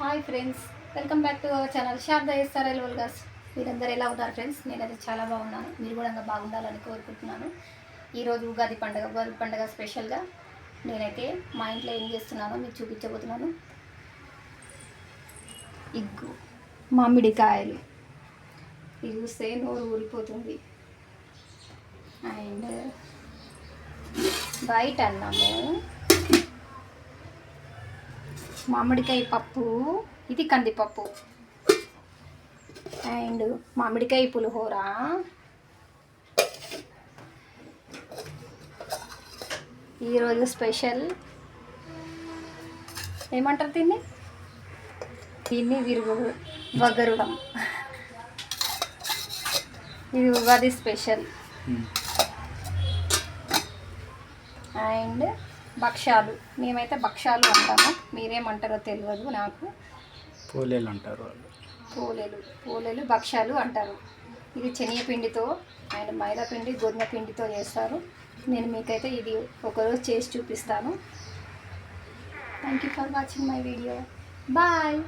Hi friends welcome back to our channel Sharada SRL vlogs మీరందరూ ఎలా ఉన్నారు friends నేనైతే చాలా బాగున్నాను. మీరు కూడా ఇంకా బాగుండాలని కోరుకుంటున్నాను. ఈరోజు ఉగాది పండుగ ఉగాది పండుగ స్పెషల్గా నేనైతే మా ఇంట్లో ఏం చేస్తున్నానో మీకు చూపించబోతున్నాను. ఇగ్గు మామిడికాయలు. ఇది చూస్తే నోరు ఊరిపోతుంది. అండ్ బయట అన్నాము. మామిడికాయ పప్పు. ఇది కందిపప్పు. అండ్ మామిడికాయ పులిహోర. ఈరోజు స్పెషల్. ఏమంటారు దీన్ని? దీన్ని విరుగు వగరుడం. ఇది ఉగాది స్పెషల్. అండ్ భక్ష్యాలు. మేమైతే భక్ష్యాలు అంటాము. మీరేమంటారో తెలియదు నాకు. పోలేలు అంటారు వాళ్ళు. పూలెలు. పూలెలు భక్ష్యాలు అంటారు. ఇది శనగపిండితో అండ్ మైదా పిండి గోధుమ పిండితో చేస్తారు. నేను మీకైతే ఇది ఒకరోజు చేసి చూపిస్తాను. Thank you for watching my video bye